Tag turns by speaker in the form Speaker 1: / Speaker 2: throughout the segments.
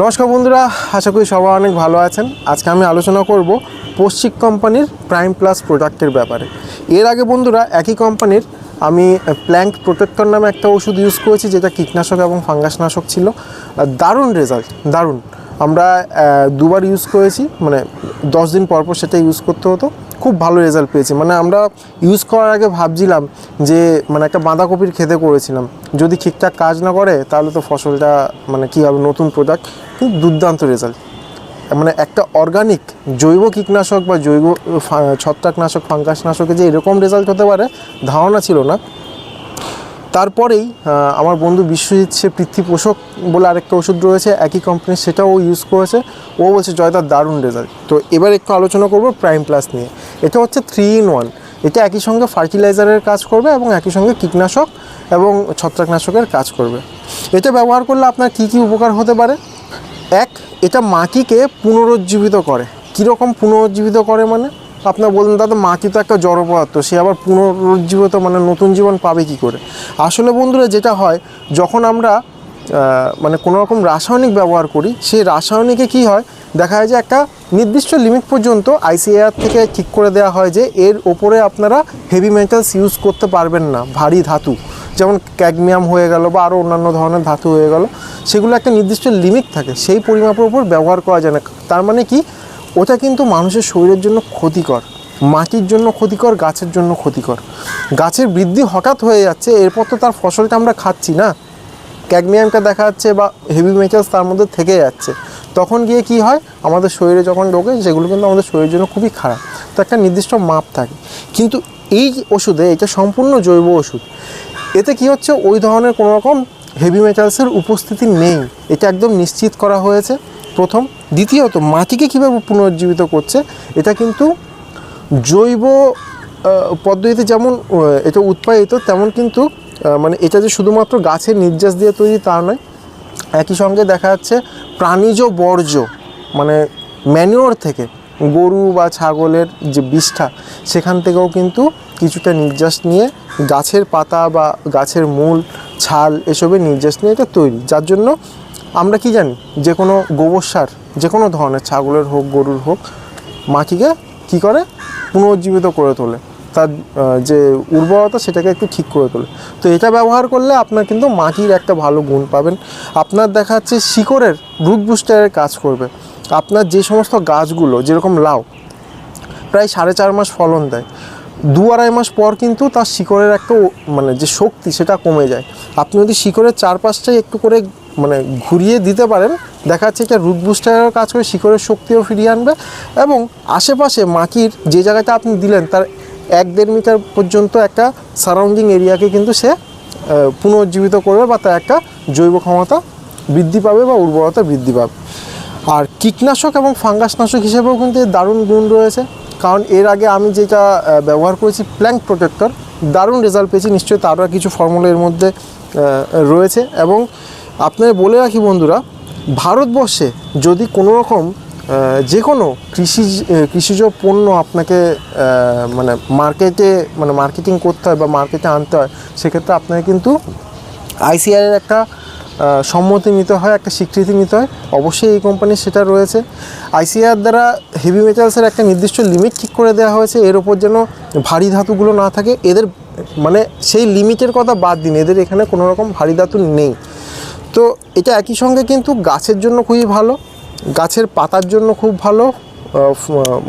Speaker 1: নমস্কার বন্ধুরা, আশা করি সবাই অনেক ভালো আছেন। আজকে আমি আলোচনা করব পশ্চিক কোম্পানির প্রাইম প্লাস প্রোডাক্টের ব্যাপারে। এর আগে বন্ধুরা, একই কোম্পানির আমি প্ল্যাঙ্ক প্রোটেক্টর নামে একটা ওষুধ ইউজ করেছি, যেটা কীটনাশক এবং ফাঙ্গাসনাশক ছিল। দারুণ রেজাল্ট দারুণ। আমরা দুবার ইউজ করেছি মানে দশ দিন পর পর সেটা ইউজ করতে হতো। খুব ভালো রেজাল্ট পেয়েছি। মানে আমরা ইউজ করার আগে ভাবছিলাম যে মানে একটা বাঁধাকপির খেতে করেছিলাম। যদি ঠিকঠাক কাজ না করে, তাহলে তো ফসলটা মানে কী হবে, নতুন প্রোডাক্ট কিন্তু দুর্দান্ত রেজাল্ট মানে একটা অর্গানিক জৈব কীটনাশক বা জৈব ছত্রাকনাশক ফাঙ্গাসনাশকে যে এরকম রেজাল্ট হতে পারে, ধারণা ছিল না। তারপরেই আমার বন্ধু বিশ্বজিৎ, সে পৃথ্বী পোষক বলে আরেকটা ওষুধ রয়েছে, একই কোম্পানির সেটাও ইউজ করেছে। ও বলছে জয়দার দারুণ রেজাল্ট তো এবার একটু আলোচনা করব প্রাইম প্লাস নিয়ে। এটা হচ্ছে থ্রি ইন ওয়ান এটা একই সঙ্গে ফার্টিলাইজারের কাজ করবে এবং একই সঙ্গে কীটনাশক এবং ছত্রাকনাশকের কাজ করবে। এটা ব্যবহার করলে আপনার কী কী উপকার হতে পারে? এক, এটা মাটিকে পুনরুজ্জীবিত করে। কীরকম পুনরুজ্জীবিত করে মানে? আপনার বলুন দাদা মাটি তো একটা জড় পদার্থ সে আবার পুনরুজ্জীবিত মানে নতুন জীবন পাবে কি করে? আসলে বন্ধুরা, যেটা হয়, যখন আমরা মানে কোনো রকম রাসায়নিক ব্যবহার করি, সেই রাসায়নিকে কি হয়, দেখা যায় যে একটা নির্দিষ্ট লিমিট পর্যন্ত আইসিএআর থেকে ঠিক করে দেওয়া হয় যে, এর ওপরে আপনারা হেভি মেটালস ইউজ করতে পারবেন না, ভারী ধাতু। যেমন ক্যাডমিয়াম হয়ে গেল বা আরও অন্যান্য ধরনের ধাতু হয়ে গেল, সেগুলো একটা নির্দিষ্ট লিমিট থাকে, সেই পরিমাপের উপর ব্যবহার করা যায় না। তার মানে কি ওটা কিন্তু মানুষের শরীরের জন্য ক্ষতিকর, মাটির জন্য ক্ষতিকর, গাছের জন্য ক্ষতিকর। গাছের বৃদ্ধি হঠাৎ হয়ে যাচ্ছে, এরপর তো তার ফসলটা আমরা খাচ্ছি না। ক্যাডমিয়ামটা দেখা যাচ্ছে বা হেভি মেটালস তার মধ্যে থেকে যাচ্ছে। তখন গিয়ে কি হয়? আমাদের শরীরে যখন ঢোকে, সেগুলো কিন্তু আমাদের শরীরের জন্য খুবই খারাপ। তো একটা নির্দিষ্ট মাপ থাকে। কিন্তু এই ওষুধে, এটা সম্পূর্ণ জৈব ওষুধ। এতে কি হচ্ছে? ওই ধরনের কোনো রকম হেভি মেটালসের উপস্থিতি নেই। এটা একদম নিশ্চিত করা হয়েছে। প্রথম। দ্বিতীয়ত, মাটিকে কীভাবে পুনরুজ্জীবিত করছে, এটা কিন্তু জৈব পদ্ধতিতে যেমন এটা উৎপাদিত, তেমন কিন্তু মানে এটা যে শুধুমাত্র গাছের নির্যাস দিয়ে তৈরি তা নয়, একই সঙ্গে দেখা যাচ্ছে প্রাণীজ বর্জ্য মানে ম্যানিওর থেকে গরু বা ছাগলের যে বিষ্ঠা সেখান থেকেও কিন্তু কিছুটা নির্যাস নিয়ে গাছের পাতা বা গাছের মূল, ছাল, এসবের নির্যাস নিয়ে এটা তৈরি। যার জন্য আমরা কি জানি? যে কোনো গোবর সার, যে কোনো ধরনের ছাগলের হোক, গরুর হোক, মাটিকে কি করে? পুনরুজ্জীবিত করে তোলে। তার যে উর্বরতা সেটাকে একটু ঠিক করে তোলে। তো এটা ব্যবহার করলে আপনার কিন্তু মাটির একটা ভালো গুণ পাবেন। আপনার দেখা যাচ্ছে শিকড়ের রুট বুস্টারের কাজ করবে। আপনার যে সমস্ত গাছগুলো, যেরকম লাউ, প্রায় সাড়ে চার মাস ফলন দেয়। দু আড়াই মাস পর কিন্তু তার শিকড়ের একটা মানে যে শক্তি সেটা কমে যায়। আপনি যদি শিকড়ের চারপাশটাই একটু করে মানে ঘুরিয়ে দিতে পারেন। দেখা যাচ্ছে এটা রুট বুস্টারের কাজ করে শিকড়ের শক্তিও ফিরিয়ে আনবে এবং আশেপাশে মাটির যে জায়গাটা আপনি দিলেন তার এক দেড় মিটার পর্যন্ত একটা সারাউন্ডিং এরিয়াকে কিন্তু সে আহ, পুনরুজ্জীবিত করবে বা তার একটা জৈব ক্ষমতা বৃদ্ধি পাবে বা উর্বরতা বৃদ্ধি পাবে। আর কীটনাশক এবং ফাঙ্গাসনাশক হিসেবেও কিন্তু এর দারুণ গুণ রয়েছে। কারণ এর আগে আমি যেটা ব্যবহার করেছি প্ল্যাঙ্ক প্রোটেক্টর দারুণ রেজাল্ট পেয়েছি। নিশ্চয়ই তারও কিছু ফর্মুলা এর মধ্যে রয়েছে এবং আপনাদের বলে রাখি বন্ধুরা, ভারতবর্ষে যদি কোনো রকম যে কোনো কৃষি, কৃষিজ পণ্য আপনাকে মানে মার্কেটে মানে মার্কেটিং করতে হয় বা মার্কেটে আনতে হয়, সেক্ষেত্রে আপনাকে কিন্তু আইসিআর এর একটা সম্মতি নিতে হয়, একটা স্বীকৃতি নিতে হয়। অবশ্যই এই কোম্পানির সেটা রয়েছে। আইসিআর দ্বারা হেভি মেটালসের একটা নির্দিষ্ট লিমিট ঠিক করে দেওয়া হয়েছে। এর ওপর যেন ভারী ধাতুগুলো না থাকে। এদের মানে সেই লিমিটের কথা বাদ দিন। এদের এখানে কোনো রকম ভারী ধাতু নেই। তো এটা একই সঙ্গে কিন্তু গাছের জন্য খুবই ভালো, গাছের পাতার জন্য খুব ভালো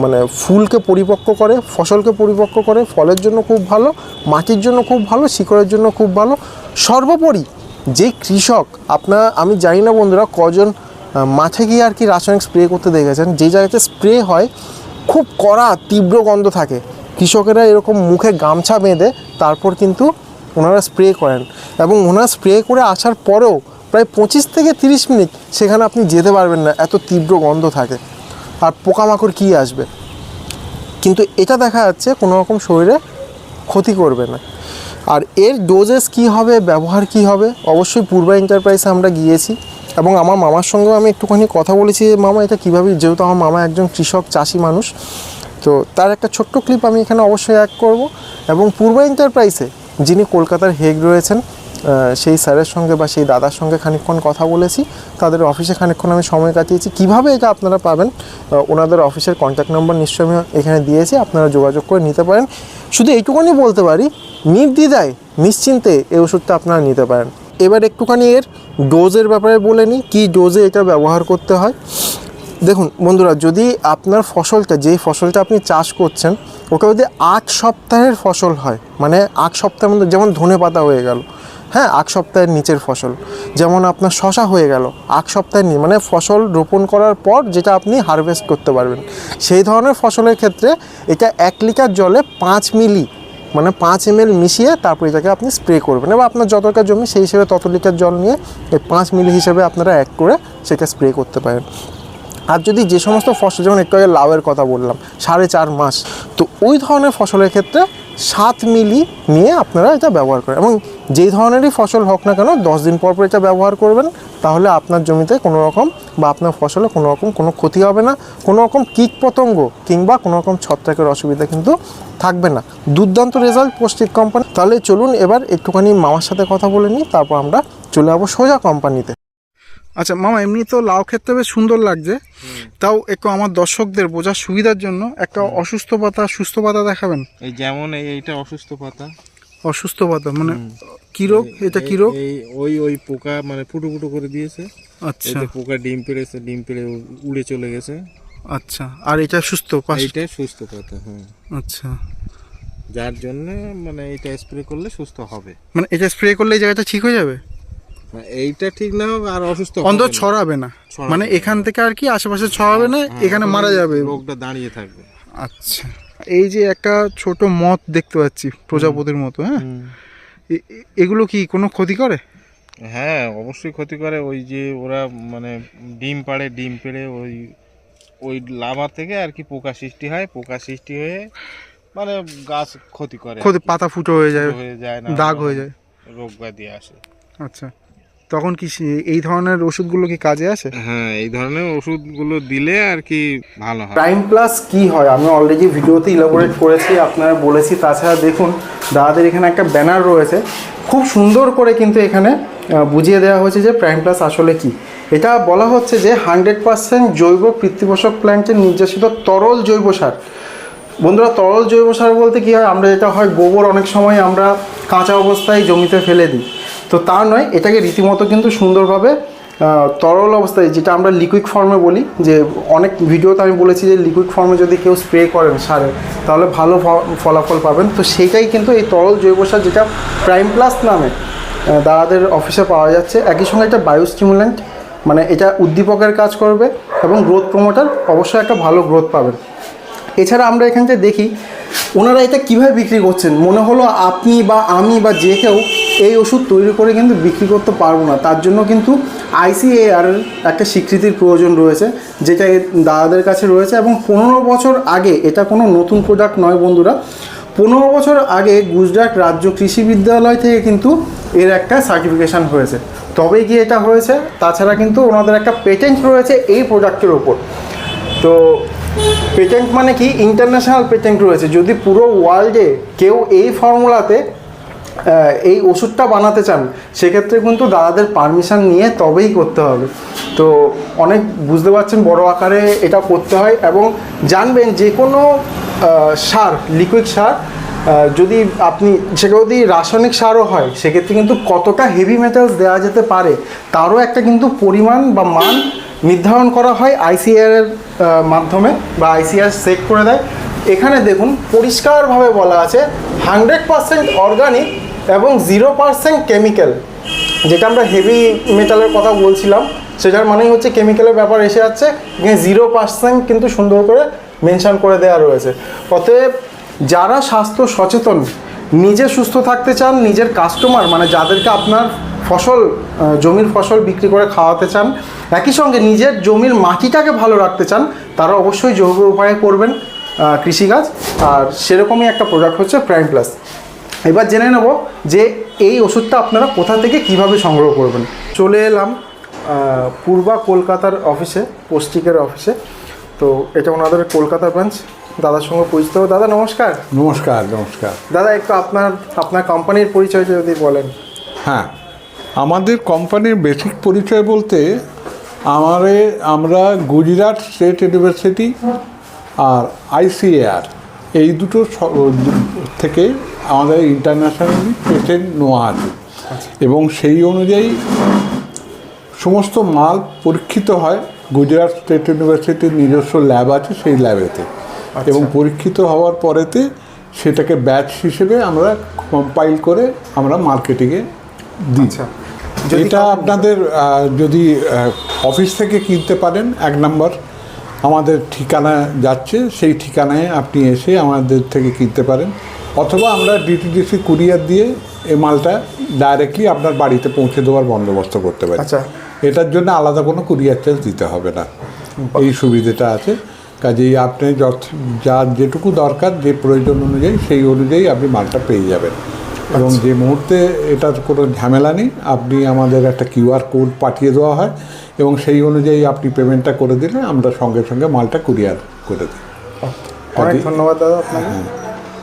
Speaker 1: মানে ফুলকে পরিপক্ক করে, ফসলকে পরিপক্ক করে, ফলের জন্য খুব ভালো, মাটির জন্য খুব ভালো, শিকড়ের জন্য খুব ভালো। সর্বোপরি যে কৃষক আপনার আমি জানি না বন্ধুরা কজন মাঠে গিয়ে আর কি রাসায়নিক স্প্রে করতে দেখেছেন, যে জায়গাতে স্প্রে হয়, খুব কড়া, তীব্র গন্ধ থাকে। কৃষকেরা এরকম মুখে গামছা বেঁধে তারপর কিন্তু ওনারা স্প্রে করেন এবং ওনারা স্প্রে করে আসার পরেও প্রায় পঁচিশ থেকে তিরিশ মিনিট সেখানে আপনি যেতে পারবেন না, এত তীব্র গন্ধ থাকে। আর পোকামাকড় কী আসবে? কিন্তু এটা দেখা যাচ্ছে কোনো রকম শরীরে ক্ষতি করবে না। আর এর ডোজেস কি হবে, ব্যবহার কি হবে, অবশ্যই পূর্বা এন্টারপ্রাইজে আমরা গিয়েছি। এবং আমার মামার সঙ্গেও আমি একটুখানি কথা বলেছি যে, মামা, এটা কীভাবে? যেহেতু আমার মামা একজন কৃষক, চাষি মানুষ। তো তার একটা ছোট্ট ক্লিপ আমি এখানে অবশ্যই অ্যাড করব। এবং পূর্বা এন্টারপ্রাইসে যিনি কলকাতার হেগ রয়েছেন সেই স্যারের সঙ্গে বা সেই দাদার সঙ্গে খানিকক্ষণ কথা বলেছি। তাদের অফিসে খানিকক্ষণ আমি সময় কাটিয়েছি। কীভাবে এটা আপনারা পাবেন? ওনাদের অফিসের কন্ট্যাক্ট নম্বর নিশ্চয়ই আমি এখানে দিয়েছি। আপনারা যোগাযোগ করে নিতে পারেন। শুধু এইটুকুনি বলতে পারি, নির্দ্বিধায়, নিশ্চিন্তে এই ওষুধটা আপনারা নিতে পারেন। এবার একটুখানি এর ডোজের ব্যাপারে বলে নিই, কী ডোজে এটা ব্যবহার করতে হয়? দেখুন বন্ধুরা, যদি আপনার ফসলটা, যেই ফসলটা আপনি চাষ করছেন ওটা যদি আট সপ্তাহের ফসল হয় মানে আট সপ্তাহের মধ্যে যেমন ধনে পাতা হয়ে গেল হ্যাঁ আট সপ্তাহের নিচের ফসল। যেমন আপনার শশা হয়ে গেল আট সপ্তাহের নি মানে ফসল রোপণ করার পর যেটা আপনি হারভেস্ট করতে পারবেন। সেই ধরনের ফসলের ক্ষেত্রে এটা এক লিটার জলে পাঁচ মিলি মানে পাঁচ এম মিশিয়ে তারপর এটাকে আপনি স্প্রে করবেন এবার আপনার যতটা জমি সেই হিসেবে তত লিটার জল নিয়ে এই পাঁচ মিলি হিসেবে আপনারা এক করে সেটা স্প্রে করতে পারেন। আর যদি যে সমস্ত ফসল, যেমন একটু আগে লাউয়ের কথা বললাম, সাড়ে চার মাস, তো ওই ধরনের ফসলের ক্ষেত্রে সাত মিলি নিয়ে আপনারা এটা ব্যবহার করেন। এবং যেই ধরনেরই ফসল হোক না কেন, দশ দিন পর পর এটা ব্যবহার করবেন, তাহলে আপনার জমিতে কোনো রকম বা আপনার ফসলে কোনো রকম কোনো ক্ষতি হবে না। কোনো রকম কীট পতঙ্গ কিংবা কোনো রকম ছত্রাকের অসুবিধা কিন্তু থাকবে না। দুর্দান্ত রেজাল্ট পোস্টিক কোম্পানি তাহলে চলুন এবার একটুখানি মামার সাথে কথা বলে নিই, তারপর আমরা চলে যাব সোজা কোম্পানিতে
Speaker 2: আচ্ছা মামা এমনি তো লাউ ক্ষেত্রে বেশ সুন্দর লাগছে। তাও একটু আমার দর্শকদের বোঝার সুবিধার জন্য একটা অসুস্থ পাতা সুস্থ পাতা দেখাবেন।
Speaker 3: এই যেমন এই এইটা অসুস্থ পাতা।
Speaker 2: অসুস্থ পাতা মানে কি রোগ? এটা কি রোগ?
Speaker 3: এই ওই ওই পোকা মানে ফুটো ফুটো করে দিয়েছে।
Speaker 2: আচ্ছা।
Speaker 3: পোকা ডিম পেড়েছে ডিম পেড়ে উড়ে চলে গেছে।
Speaker 2: আচ্ছা আর এটা সুস্থ পাশ
Speaker 3: এইটাই সুস্থ পাতা হ্যাঁ
Speaker 2: আচ্ছা।
Speaker 3: যার জন্য মানে এটা স্প্রে করলে সুস্থ হবে।
Speaker 2: মানে এটা স্প্রে করলে এই জায়গাটা ঠিক হয়ে যাবে?
Speaker 3: এইটা ঠিক না হোক আর অসুস্থ
Speaker 2: অন্তত ছড়াবে না। মানে এখান থেকে আর কি আশেপাশে ছড়াবে না
Speaker 3: হ্যাঁ,
Speaker 2: এখানে মারা যাবে।
Speaker 3: রোগটা দাঁড়িয়ে থাকবে।
Speaker 2: আচ্ছা। এই যে একটা ছোট মত দেখতে পাচ্ছি প্রজাপতির মতো হ্যাঁ? এগুলো কি কোনো ক্ষতি করে?
Speaker 3: হ্যাঁ অবশ্যই ক্ষতি করে। ওই যে ওরা মানে ডিম পাড়ে ডিম পেড়ে ওই ওই লাভা থেকে আর কি পোকা সৃষ্টি হয়। পোকা সৃষ্টি হয়ে মানে গাছ ক্ষতি করে
Speaker 2: ক্ষতি পাতা ফুটো হয়ে যায়
Speaker 3: হয়ে যায় না
Speaker 2: দাগ হয়ে যায়।
Speaker 3: রোগ ব্যাধি আসে।
Speaker 2: আচ্ছা। তখন কি সে- এই ধরনের ওষুধগুলো কি কাজে আসে?
Speaker 3: হ্যাঁ এই ধরনের ওষুধগুলো দিলে আর কি ভালো হয়।
Speaker 1: প্রাইম প্লাস কি হয়? আমি অলরেডি ভিডিওতে ইলাবোরেট করেছি আপনারা বলেছি। তাছাড়া দেখুন দাদাদের এখানে একটা ব্যানার রয়েছে। খুব সুন্দর করে কিন্তু এখানে বুঝিয়ে দেওয়া হয়েছে যে প্রাইম প্লাস আসলে কি। এটা বলা হচ্ছে যে হান্ড্রেড পার্সেন্ট জৈব কৃত্রিপোষক প্ল্যান্টের নির্যাসিত তরল জৈব সার। বন্ধুরা তরল জৈব সার বলতে কী হয়? আমরা যেটা হয় গোবর অনেক সময় আমরা কাঁচা অবস্থায় জমিতে ফেলে দিই। তো তা নয়, এটাকে রীতিমতো কিন্তু সুন্দরভাবে তরল অবস্থায়, যেটা আমরা লিকুইড ফর্মে বলি, যে অনেক ভিডিওতে আমি বলেছি যে লিকুইড ফর্মে যদি কেউ স্প্রে করেন সারে, তাহলে ভালো ফলাফল পাবেন। তো সেটাই কিন্তু এই তরল জৈব সার যেটা প্রাইম প্লাস নামে দাদাদের অফিসে পাওয়া যাচ্ছে। একই সঙ্গে একটা বায়ো স্টিমুল্যান্ট মানে এটা উদ্দীপকের কাজ করবে এবং গ্রোথ প্রমোটার অবশ্যই একটা ভালো গ্রোথ পাবেন। এছাড়া আমরা এখান থেকে দেখি, ওনারা এটা কীভাবে বিক্রি করছেন? মনে হলো আপনি বা আমি বা যে কেউ এই ওষুধ তৈরি করে কিন্তু বিক্রি করতে পারব না। তার জন্য কিন্তু আইসিএআর একটা স্বীকৃতির প্রয়োজন রয়েছে, যেটা দাদাদের কাছে রয়েছে এবং পনেরো বছর আগে, এটা কোনো নতুন প্রোডাক্ট নয় বন্ধুরা, পনেরো বছর আগে গুজরাট রাজ্য কৃষি বিদ্যালয় থেকে কিন্তু এর একটা সার্টিফিকেশান হয়েছে। তবে গিয়ে এটা হয়েছে, তাছাড়া কিন্তু ওনাদের একটা পেটেন্ট রয়েছে এই প্রোডাক্টের ওপর। তো পেটেন্ট মানে কি? ইন্টারন্যাশনাল পেটেন্ট রয়েছে। যদি পুরো ওয়ার্ল্ডে কেউ এই ফর্মুলাতে এই ওষুধটা বানাতে চান, সেক্ষেত্রে কিন্তু দাদাদের পারমিশন নিয়ে তবেই করতে হবে। তো অনেক বুঝতে পারছেন বড় আকারে এটা করতে হয় এবং জানবেন যে কোনো সার লিকুইড সার যদি আপনি সেটা যদি রাসায়নিক সারও হয়, সেক্ষেত্রে কিন্তু কতটা হেভি মেটালস দেওয়া যেতে পারে, তারও একটা কিন্তু পরিমাণ বা মান নির্ধারণ করা হয় আইসিআর এর মাধ্যমে বা আইসিআর চেক করে দেয়। এখানে দেখুন, পরিষ্কারভাবে বলা আছে হান্ড্রেড পার্সেন্ট অর্গানিক এবং জিরো পার্সেন্ট কেমিক্যাল যেটা আমরা হেভি মেটালের কথা বলছিলাম, সেটার মানেই হচ্ছে কেমিক্যালের ব্যাপার এসে যাচ্ছে, এখানে জিরো পার্সেন্ট কিন্তু সুন্দর করে মেনশান করে দেওয়া রয়েছে। অতএব যারা স্বাস্থ্য সচেতন, নিজে সুস্থ থাকতে চান, নিজের কাস্টমার মানে যাদেরকে আপনার ফসল জমির ফসল বিক্রি করে খাওয়াতে চান, একই সঙ্গে নিজের জমির মাটিটাকে ভালো রাখতে চান, তারা অবশ্যই জৈব উপায়ে করবেন কৃষিকাজ। আর সেরকমই একটা প্রোডাক্ট হচ্ছে প্রাইম প্লাস এবার জেনে নেব যে এই ওষুধটা আপনারা কোথা থেকে কীভাবে সংগ্রহ করবেন। চলে এলাম পূর্বা কলকাতার অফিসে পোস্টিকের অফিসে তো এটা ওনাদের কলকাতা ব্রাঞ্চ দাদার সঙ্গে পরিচিত। দাদা নমস্কার।
Speaker 4: নমস্কার নমস্কার।
Speaker 1: দাদা একটু আপনার আপনার কোম্পানির পরিচয়টা যদি বলেন।
Speaker 4: হ্যাঁ আমাদের কোম্পানির বেসিক পরিচয় বলতে আমাদের আমরা গুজরাট স্টেট ইউনিভার্সিটি আর আইসিএআর এই দুটো থেকে আমাদের ইন্টারন্যাশনালি পেটেন্ট নেওয়া আছে। এবং সেই অনুযায়ী সমস্ত মাল পরীক্ষিত হয়। গুজরাট স্টেট ইউনিভার্সিটির নিজস্ব ল্যাব আছে সেই ল্যাবেতে এবং পরীক্ষিত হওয়ার পরেতে সেটাকে ব্যাচ হিসেবে আমরা কম্পাইল করে আমরা মার্কেটিংয়ে দিই।
Speaker 1: আচ্ছা।
Speaker 4: এটা আপনাদের যদি অফিস থেকে কিনতে পারেন এক নম্বর আমাদের ঠিকানা যাচ্ছে। সেই ঠিকানায় আপনি এসে আমাদের থেকে কিনতে পারেন। অথবা আমরা ডিটিডিসি কুরিয়ার দিয়ে এই মালটা ডাইরেক্টলি আপনার বাড়িতে পৌঁছে দেওয়ার বন্দোবস্ত করতে পারি।
Speaker 1: আচ্ছা।
Speaker 4: এটার জন্য আলাদা কোনো কুরিয়ার চার্জ দিতে হবে না। এই সুবিধাটা আছে। কাজেই আপনি যত যার যেটুকু দরকার যে প্রয়োজন অনুযায়ী সেই অনুযায়ী আপনি মালটা পেয়ে যাবেন। এবং যে মুহূর্তে এটার কোনো ঝামেলা নেই আপনি আমাদের একটা কিউআর কোড পাঠিয়ে দেওয়া হয় এবং সেই অনুযায়ী আপনি পেমেন্টটা করে দিলে আমরা সঙ্গে সঙ্গে মালটা কুরিয়ার করে দিই।
Speaker 1: অনেক ধন্যবাদ দাদা আপনাকে।